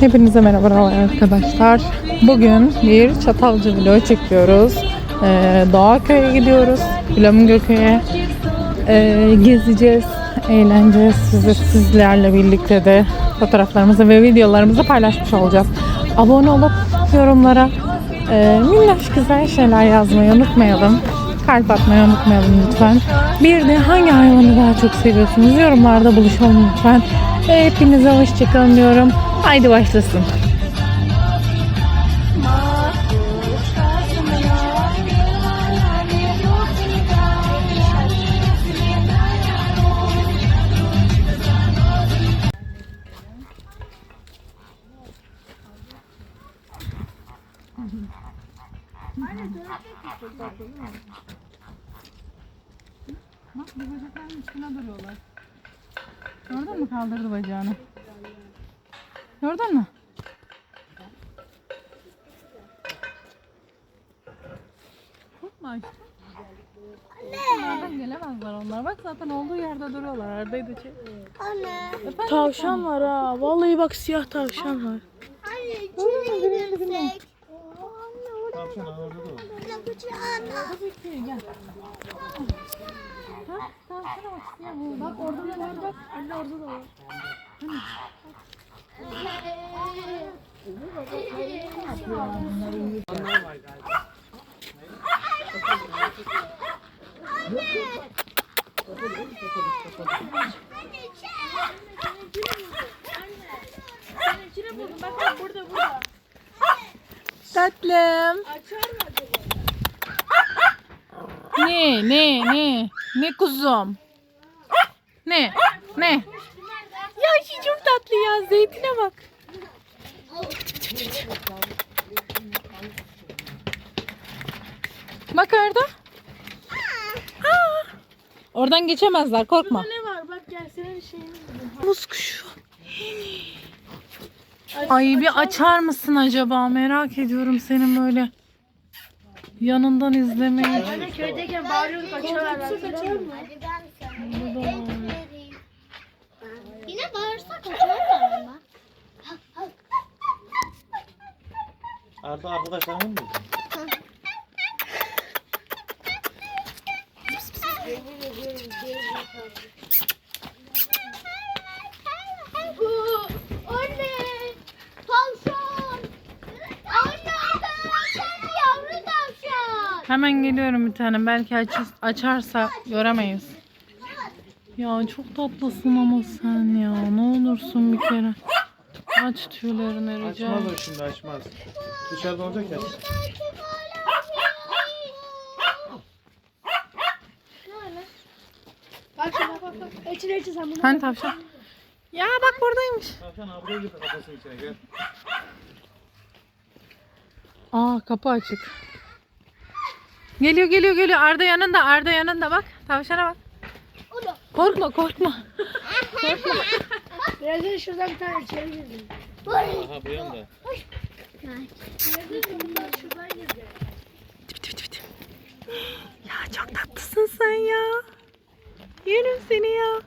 Hepinize merhabalar arkadaşlar. Bugün bir Çatalca vlog çekiyoruz. Ee, Doğaköy'e gidiyoruz. Flamingoköy'e. Ee, gezeceğiz, eğleneceğiz. Sizi, sizlerle birlikte de fotoğraflarımızı ve videolarımızı paylaşmış olacağız. Abone olup yorumlara e, minnoş güzel şeyler yazmayı unutmayalım. Kalp atmayı unutmayalım lütfen. Bir de hangi hayvanı daha çok seviyorsunuz? Yorumlarda buluşalım lütfen. Hepinize hoşçakalın diyorum. Haydi başlasın. Bak bu bacakların üstüne duruyorlar. Gördün mü kaldırdı bacağını? Gördün mü? Korkma aşkım. Nereden gelemezler onlar. Bak zaten olduğu yerde duruyorlar. Arda'yı da çek. Efendim? Tavşan var ha. Vallahi bak siyah tavşan var. Anne içine. Anne orada. Kucağına. Peki, gel. Ha? Tavşana bak siyah bu. Bak orada da var bak. Anne orada da var. Tatlım. Ne ne ne? Ne kuzum? Ne? Ne? Çok tatlı ya. Zeytine bak. Bak orada. Aa. Oradan geçemezler korkma. Ne var bak gel senin şeyini. Muz kuşu. Ay bir açar mısın acaba? Merak ediyorum senin böyle yanından izlemeyi. Anne köydeyken bağırıyorduk açıyorlar. Kaçar mı? Arda arkadaşlarımın mı? Hemen geliyorum bir tane. Belki aç- açarsa göremeyiz. Ya çok tatlısın ama sen ya. Ne olursun bir kere. Aç tüylerini rica Açmaz o şimdi açmaz. Dışarıda olacak ya. Bak şuna bak bak. İçine içine sen bunu. Hani tavşan? Ya bak buradaymış. Tavşan abi buraya gir kafasının içine gel. Aa kapı açık. Geliyor geliyor geliyor. Arda yanında Arda yanında bak. Tavşana bak. Korkma korkma. Birazdan şuradan bir tane içeri girdim. Aha bu yanda. Ya çok tatlısın sen ya. Yerim seni ya.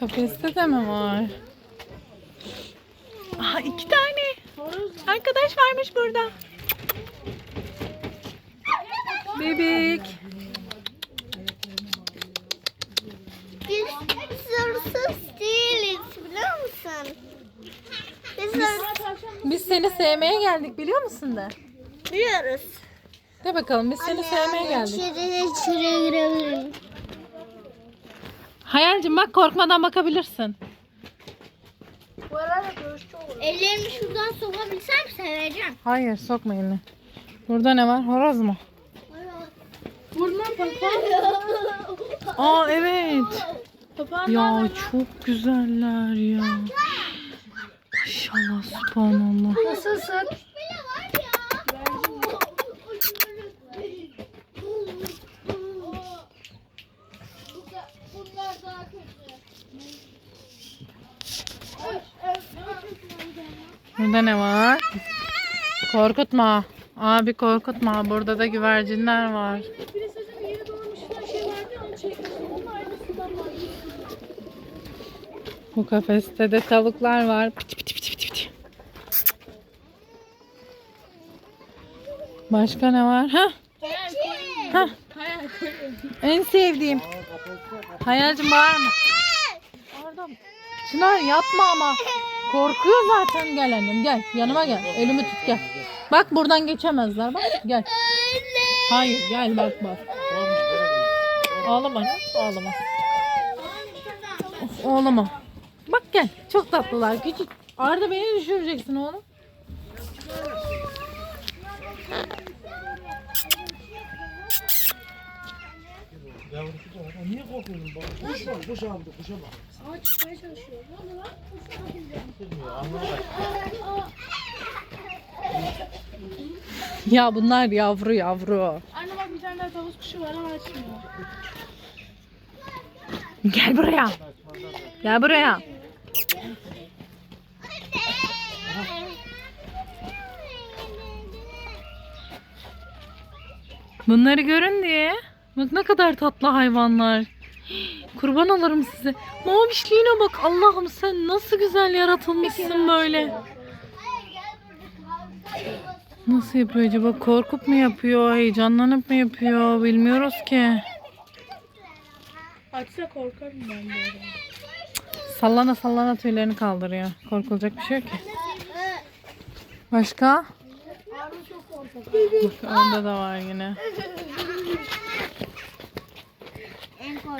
Kafeste de mi var? Aha iki tane. Arkadaş varmış burada. Bebek. Biz hırsız değiliz biliyor musun? Biz hırsız Biz seni sevmeye geldik biliyor musun da? biliyoruz. De bakalım biz seni sevmeye geldik. İçeri içeri girebilirim. Hayalcim bak korkmadan bakabilirsin. Bu arada dövüşçü olur. Ellerimi şuradan sokabilsem seveceğim. Hayır sokma elini. Burada ne var? Horoz mu? Vurma papağan. Aa evet. Papağan Ya çok güzeller ya. Maşallah subhanallah. nasılsın? Burada ne var? Korkutma. Abi korkutma. Burada da güvercinler var. Bu kafeste de tavuklar var. Pıtı pıtı Başka ne var? Ha? Ha? En sevdiğim. Hayalcim var mı? Orada mı? Çınar yapma ama. Korkuyor zaten gel annem gel. Yanıma gel. Elimi tut gel. Bak buradan geçemezler. Bak gel. Hayır gel bak bak. Ağlama ağlama. Of, ağlama. Bak gel. Çok tatlılar. Küçük. Arda beni düşüreceksin oğlum. Var. Niye korkuyorsun baba? Kuş var, kuş aldı, kuşa bak. Aa çıkmaya çalışıyor. Ne oldu lan? Bilmiyor, anlamadı. Ya bunlar yavru yavru. Anne bak bir tane daha tavus kuşu var ama açmıyor. Gel buraya. Gel buraya. Bunları görün diye. Bak ne kadar tatlı hayvanlar. Kurban olurum size. Mavişliğine bak Allah'ım sen nasıl güzel yaratılmışsın böyle. Nasıl yapıyor acaba? Korkup mu yapıyor? Heyecanlanıp mı yapıyor? Bilmiyoruz ki. Açsa korkarım ben de. Sallana sallana tüylerini kaldırıyor. Korkulacak bir şey yok ki. Başka? Bak orada da var yine.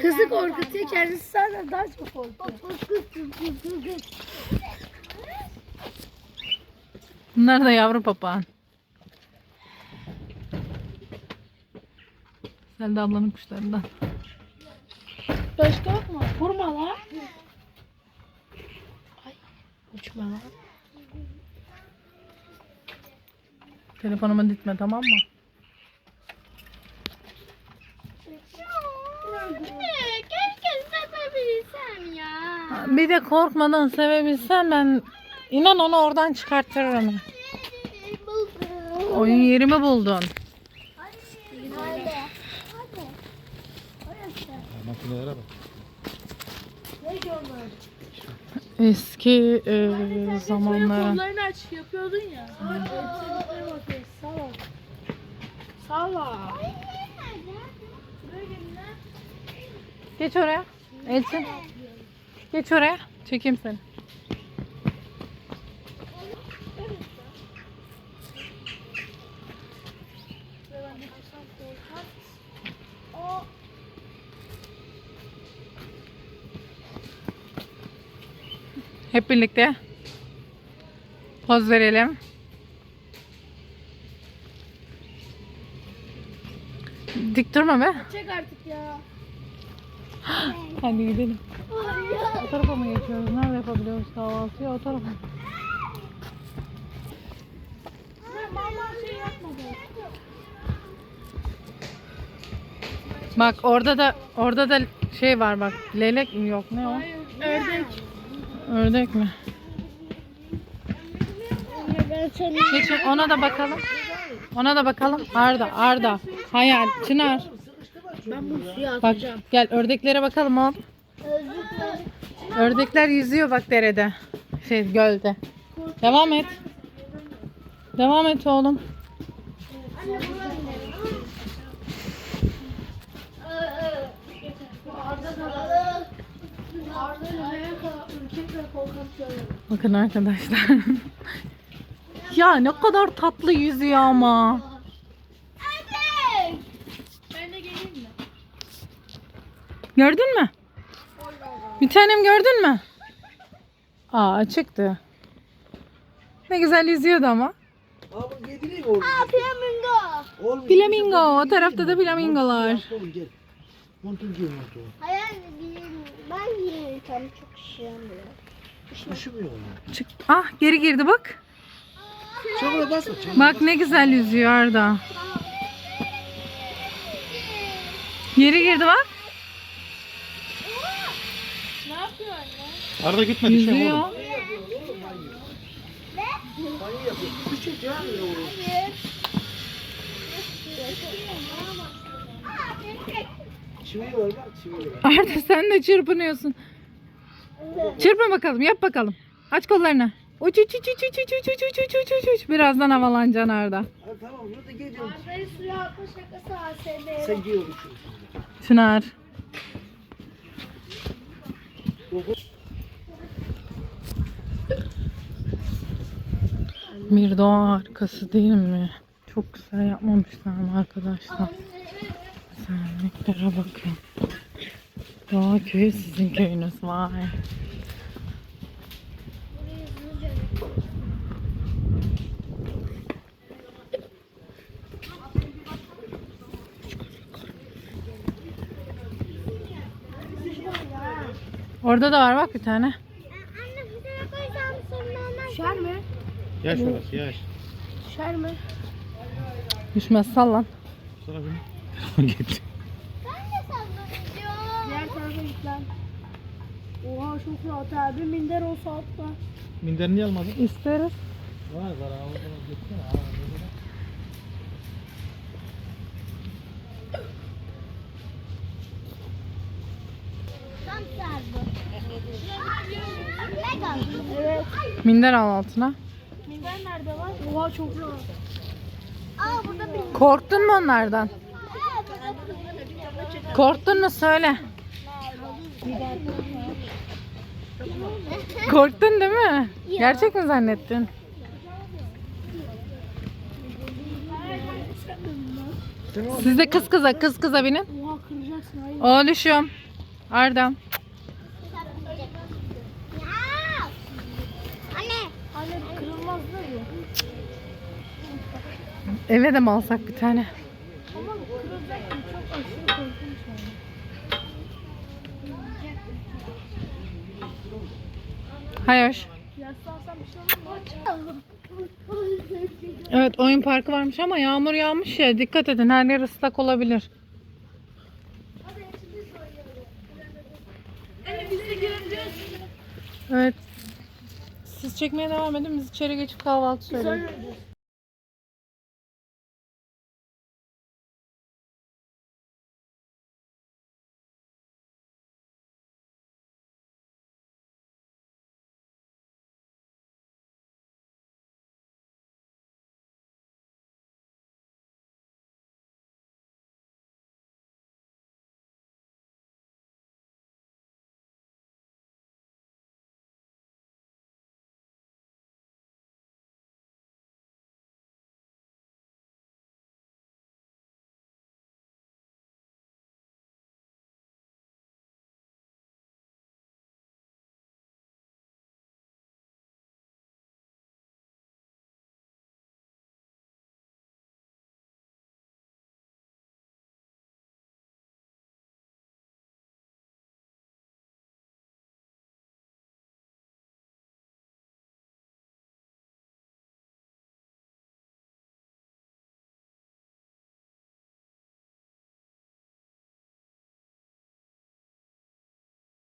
Kızı korkutuyor kendisi senden daha çok korkuyor. Bunlar da yavru papağan. Sen de ablanın kuşlarından. Başka yok mu? Vurma lan. Ay uçma lan. Telefonuma ditme tamam mı? Keşke sevebilsem ya. Bir de korkmadan sevebilsem ben inan onu oradan çıkartırım. Oyun yerimi buldun. Makinelere bak. Eski e, Senin zamanların. kollarını aç yapıyordun ya. Elçiliklere bakıyoruz. Sağ ol. Sağ ol. Şuraya gelin lan. Geç oraya. Elçin. Geç oraya. Çekeyim seni. Hep birlikte poz verelim. Dik durma be. Çek artık ya. Hadi gidelim. O tarafa mı geçiyoruz? Nerede yapabiliyoruz kahvaltıyı? O tarafa. Bak orada da orada da şey var bak. Leylek mi yok ne o? Ördek. Ördek mi? Geçin ona da bakalım. Ona da bakalım. Arda, Arda. Hayal, Çınar. Ben bunu suya Bak atacağım. gel ördeklere bakalım oğlum. Ördekler yüzüyor bak derede. Şey gölde. Devam et. Devam et oğlum. Bakın arkadaşlar. ya ne kadar tatlı yüzüyor ama. Ben de geleyim mi? Gördün mü? Bir tanem gördün mü? Aa çıktı. Ne güzel yüzüyordu ama. Abi yedireyim oğlum. Flamingo. Oğlum Flamingo. O tarafta da flamingolar. Montun ben tam çok. Üşümüyor. Çık. Ah geri girdi bak. Çamura basma. Çamura. Bak ne güzel yüzüyor Arda. Geri girdi bak. Ne yapıyor anne? Arada gitme düşeyim Yüzüyor. oğlum. Küçük ya. çivi var bak çivi var. Arda sen de çırpınıyorsun. Çırpın bakalım yap bakalım. Aç kollarını. Uç uç uç uç uç uç uç uç uç uç uç uç. Birazdan havalanacaksın Arda. Ha tamam burada geliyorum. Arda'yı suya atma şakası ASMR. Sen giy onu şu. Çınar. Bir doğa arkası değil mi? Çok güzel yapmamışlar mı arkadaşlar? Güzelliklere bakın. Doğa köyü sizin köyünüz vay. Orada da var bak bir tane. Anne bir tane koysam sonra ondan Düşer mi? Yaş orası yaş. Düşer mi? Düşmez sallan. Sonra benim. Gitti. ben de sallanacağım. Diğer tarafa git lan. Oha çok rahat abi. Minder olsa atla. Minder niye almadın? İsteriz. Var var. Gitsene abi. Tam sardı. Ne kaldı? Evet. Minder al altına. Minder nerede var? Oha çok rahat. Aa burada bir Korktun mu onlardan? Korktun mu söyle. Korktun değil mi? Gerçek mi zannettin? Siz de kız kıza kız kıza binin. Oha kıracaksın hayır. Oğluşum. Arda. Ya! Anne. Anne kırılmaz değil mi? Eve de mi alsak bir tane? Mu? Evet oyun parkı varmış ama yağmur yağmış ya. Dikkat edin her yer ıslak olabilir. Evet. Siz çekmeye devam edin. Biz içeri geçip kahvaltı söyleyelim. Söyle.